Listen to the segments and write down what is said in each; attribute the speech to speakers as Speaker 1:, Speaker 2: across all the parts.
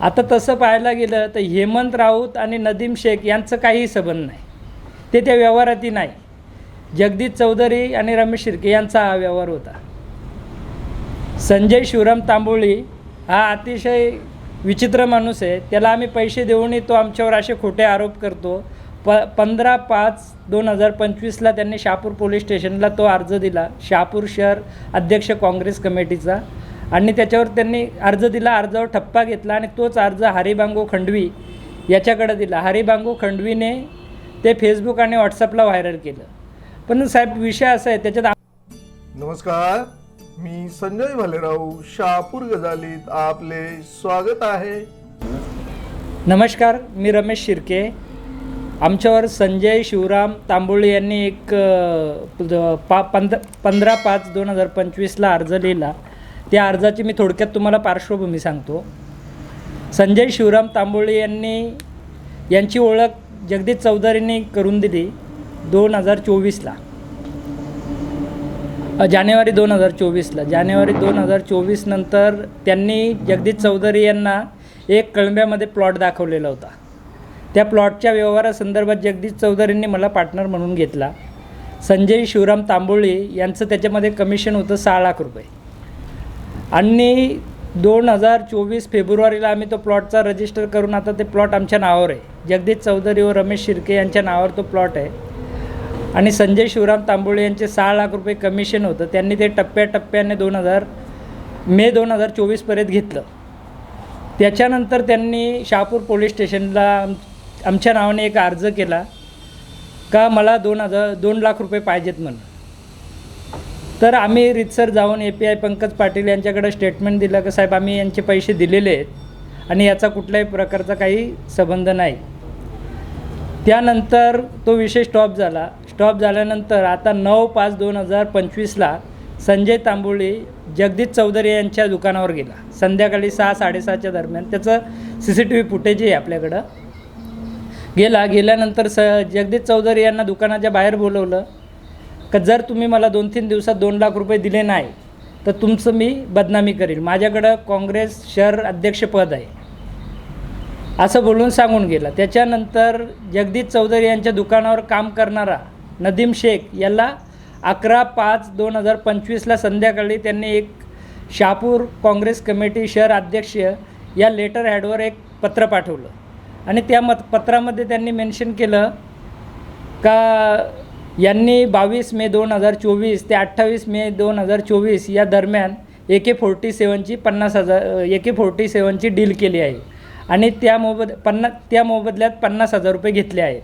Speaker 1: आता तसं पाहायला गेलं तर हेमंत राऊत आणि नदीम शेख यांचं काहीही संबंध नाही. ते त्या व्यवहारातही नाही. जगदीश चौधरी आणि रमेश शिर्के यांचा हा व्यवहार होता. संजय शिवराम तांबोळी हा अतिशय विचित्र माणूस आहे. त्याला आम्ही पैसे देऊनही तो आमच्यावर असे खोटे आरोप करतो. प पंधरा पाच दोन हजार पंचवीसला त्यांनी शहापूर पोलीस स्टेशनला तो अर्ज दिला. शहापूर शहर अध्यक्ष काँग्रेस कमिटीचा. आणि त्याच्यावर त्यांनी अर्ज दिला अर्जावर ठप्पा घेतला आणि तोच अर्ज हरिबांगो खंडवी याच्याकडे दिला. हरिबांगो खंडवीने ते फेसबुक आणि व्हॉट्सअपला व्हायरल केलं. पण साहेब विषय असा आहे त्याच्यात
Speaker 2: नमस्कार मी संजय भालेराव शहापूर गजालीत आपले स्वागत आहे.
Speaker 1: नमस्कार मी रमेश शिर्के. आमच्यावर संजय शिवराम तांबोळी यांनी एक पा पंध पंधरा पाच दोन हजार पंचवीसला अर्ज लिहिला. त्या अर्जाची मी थोडक्यात तुम्हाला पार्श्वभूमी सांगतो. संजय शिवराम तांबोळी यांनी यांची ओळख जगदीश चौधरींनी करून दिली दोन हजार चोवीसला. जानेवारी दोन हजार चोवीसला. जानेवारी दोन हजार चोवीस नंतर त्यांनी जगदीश चौधरी यांना एक कळंब्यामध्ये प्लॉट दाखवलेला होता. त्या प्लॉटच्या व्यवहारासंदर्भात जगदीश चौधरींनी मला पार्टनर म्हणून घेतला. संजय शिवराम तांबोळी यांचं त्याच्यामध्ये कमिशन होतं सहा लाख रुपये. आणि दोन हजार चोवीस फेब्रुवारीला आम्ही तो प्लॉटचा रजिस्टर करून आता ते प्लॉट आमच्या नावावर आहे. जगदीश चौधरी व रमेश शिर्के यांच्या नावावर तो प्लॉट आहे. आणि संजय शिवराम तांबोळे यांचे सहा लाख रुपये कमिशन होतं. त्यांनी ते टप्प्याटप्प्याने दोन हजार मे दोन हजार चोवीसपर्यंत घेतलं. त्याच्यानंतर त्यांनी शहापूर पोलीस स्टेशनला आमच्या नावाने एक अर्ज केला का मला दोन हजार दोन लाख रुपये पाहिजेत म्हणून. तर आम्ही रितसर जाऊन A P I Pankaj Patil यांच्याकडे स्टेटमेंट दिलं की साहेब आम्ही यांचे पैसे दिलेले आहेत आणि याचा कुठल्याही प्रकारचा काही संबंध नाही. त्यानंतर तो विषय स्टॉप झाला. स्टॉप झाल्यानंतर आता नऊ पाच दोन हजार पंचवीसला संजय तांबोळी जगदीश चौधरी यांच्या दुकानावर गेला. संध्याकाळी सहा साडेसहाच्या दरम्यान त्याचं C C T V footage आहे आपल्याकडं. गेला. गेल्यानंतर स जगदीश चौधरी यांना दुकानाच्या बाहेर बोलवलं. का जर तुम्ही मला दोन तीन दिवसात दोन लाख रुपये दिले नाही तर तुमचं मी बदनामी करील. माझ्याकडं काँग्रेस शहर अध्यक्षपद आहे. असं बोलून सांगून गेला. त्याच्यानंतर जगदीश चौधरी यांच्या दुकानावर काम करणारा नदीम शेख याला अकरा पाच दोन हजार पंचवीसला संध्याकाळी त्यांनी एक शहापूर काँग्रेस कमिटी शहर अध्यक्ष या लेटर हॅडवर एक पत्र पाठवलं. आणि त्या मत पत्रामध्ये त्यांनी मेन्शन केलं का यांनी बावीस मे दोन हजार चोवीस ते अठ्ठावीस मे दोन हजार चोवीस या दरम्यान ए के फोर्टी सेवनची पन्नास हजार ए के फोर्टी सेवनची डील केली आहे. आणि त्या मोबद पन्ना त्या मोबदल्यात पन्नास हजार रुपये घेतले आहेत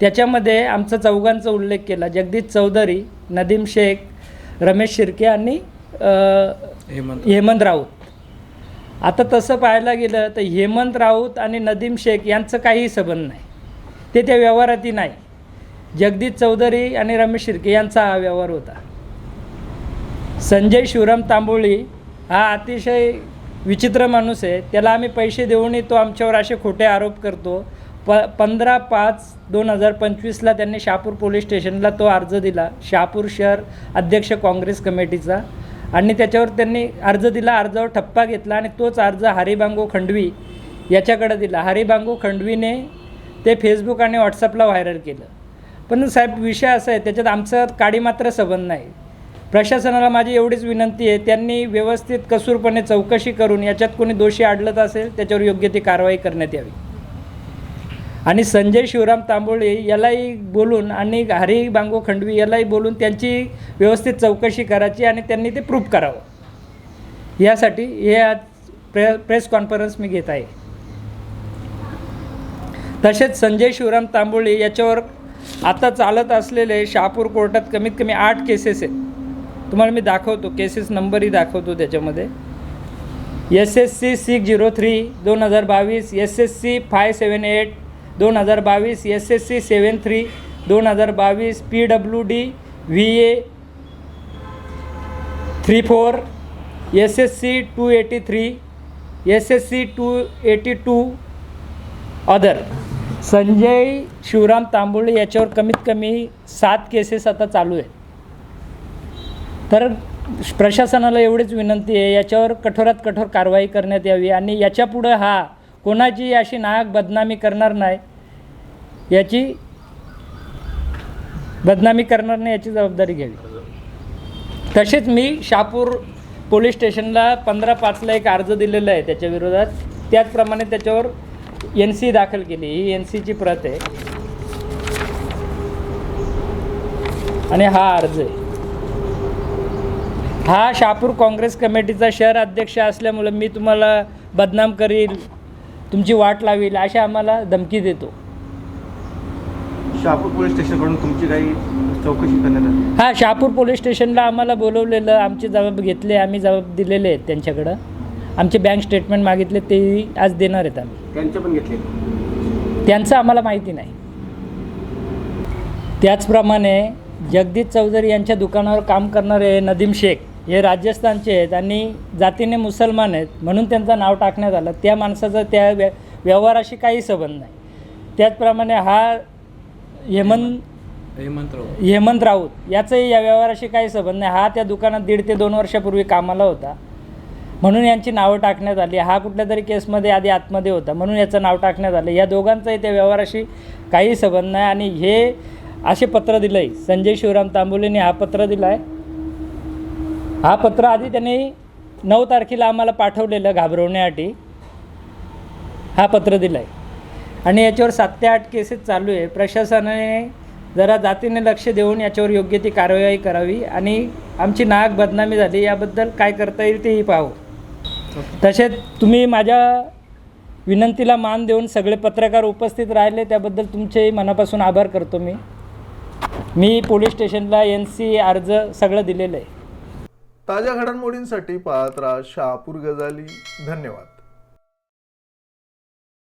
Speaker 1: त्याच्यामध्ये आमचा चौघांचा उल्लेख केला. जगदीश चौधरी नदीम शेख रमेश शिर्के आणि हेमंत राऊत. आता तसं पाहायला गेलं तर हेमंत राऊत आणि नदीम शेख यांचं काहीही संबंध नाही. ते त्या व्यवहाराती नाही. जगदीश चौधरी आणि रमेश शिर्के यांचा हा व्यवहार होता. संजय शिवराम तांबोळी हा अतिशय विचित्र माणूस आहे. त्याला आम्ही पैसे देऊनही तो आमच्यावर असे खोटे आरोप करतो. प पंधरा पाच दोन हजार पंचवीसला त्यांनी शहापूर पोलीस स्टेशनला तो अर्ज दिला. शहापूर शहर अध्यक्ष काँग्रेस कमिटीचा. आणि त्याच्यावर त्यांनी अर्ज दिला अर्जावर ठप्पा घेतला आणि तोच अर्ज हरिबांगो खंडवी याच्याकडे दिला. हरिबांगो खंडवीने ते फेसबुक आणि व्हॉट्सअपला व्हायरल केलं. पण साहेब विषय असा आहे त्याच्यात आमचा काडी मात्र संबंध नाही. प्रशासनाला माझी एवढीच विनंती आहे त्यांनी व्यवस्थित कसूरपणे चौकशी करून याच्यात कोणी दोषी आढळत असेल त्याच्यावर योग्य ती कारवाई करण्यात यावी. आणि संजय शिवराम तांबोळे यालाही बोलून आणि हरी बांगो खंडवी यालाही बोलून त्यांची व्यवस्थित चौकशी करायची आणि त्यांनी ते प्रूफ करावं. यासाठी हे आज प्रे प्रेस कॉन्फरन्स मी घेत आहे. तसेच संजय शिवराम तांबोळी याच्यावर आता चालत असलेले शहापूर कोर्टात कमीत कमी आठ केसेस आहेत. तुम्हाला मी दाखवतो केसेस नंबरही दाखवतो त्याच्यामध्ये. S S C six zero three दोन हजार बावीस S S C five seven eight दोन हजार बावीस S S C seven three दोन हजार बावीस P W D V A three four S S C two eighty three S S C two eighty two other Sanjay Shivram Tambole याच्यावर कमीत कमी सात केसेस आता चालू आहेत. तर प्रशासनाला एवढीच विनंती आहे याच्यावर कठोरात कठोर कारवाई करण्यात यावी आणि याच्यापुढं हा कोणाची अशी नाहक बदनामी करणार नाही याची बदनामी करणार नाही याची जबाबदारी घ्यावी. तसेच मी शहापूर पोलीस स्टेशनला पंधरा पाचला एक अर्ज दिलेला आहे त्याच्या विरोधात. त्याचप्रमाणे त्याच्यावर एन सी दाखल केली. ही एन सीची प्रत आहे. आणि हा अर्ज आहे. हा शहापूर काँग्रेस कमिटीचा शहर अध्यक्ष असल्यामुळं मी तुम्हाला बदनाम करील तुमची वाट लावील अशी आम्हाला धमकी देतो.
Speaker 3: शहापूर पोलीस स्टेशनकडून तुमची काही चौकशी करण्यात आली?
Speaker 1: हा शहापूर पोलीस स्टेशनला आम्हाला बोलवलेलं आमचे जबाब घेतले आम्ही जबाब दिलेले आहेत त्यांच्याकडं. आमचे बँक स्टेटमेंट मागितले तेही आज देणार आहेत आम्ही.
Speaker 3: त्यांचे पण घेतले.
Speaker 1: त्यांचं आम्हाला माहिती नाही. त्याचप्रमाणे जगदीश चौधरी यांच्या दुकानावर काम करणारे नदीम शेख हे राजस्थानचे आहेत आणि जातीने मुसलमान आहेत म्हणून त्यांचं नाव टाकण्यात आलं. त्या माणसाचा त्या व्य व्यवहाराशी काही संबंध नाही. त्याचप्रमाणे हा हेमंत हेमंत राऊत याचंही या व्यवहाराशी काही संबंध नाही. हा त्या दुकानात दीड ते दोन वर्षापूर्वी कामाला होता. म्हणून यांची नावं टाकण्यात आली. हा कुठल्या तरी केसमध्ये आधी आतमध्ये होता. म्हणून याचं नाव टाकण्यात आलं. या दोघांचाही त्या व्यवहाराशी काही संबंध नाही आणि हे असे पत्र दिलं आहे संजय शिवराम तांबोलेने हा पत्र दिला आहे हा पत्र आधी त्यांनी नऊ तारखेला आम्हाला पाठवलेलं घाबरवण्यासाठी. हा पत्र दिलं आहे आणि याच्यावर सात ते आठ केसेस चालू आहे. प्रशासनाने जरा जातीने लक्ष देऊन याच्यावर योग्य ती कारवाई करावी आणि आमची नाक बदनामी झाली. याबद्दल काय करता येईल तेही पाहू. तसेच तुम्ही माझ्या विनंतीला मान देऊन सगळे पत्रकार उपस्थित राहिले त्याबद्दल तुमचेही मनापासून आभार करतो मी. मी पोलीस स्टेशनला एन सी अर्ज सगळं दिलेलं आहे.
Speaker 2: ताज्या घडामोडींसाठी पाहत राहा शहापूर गजाली. धन्यवाद.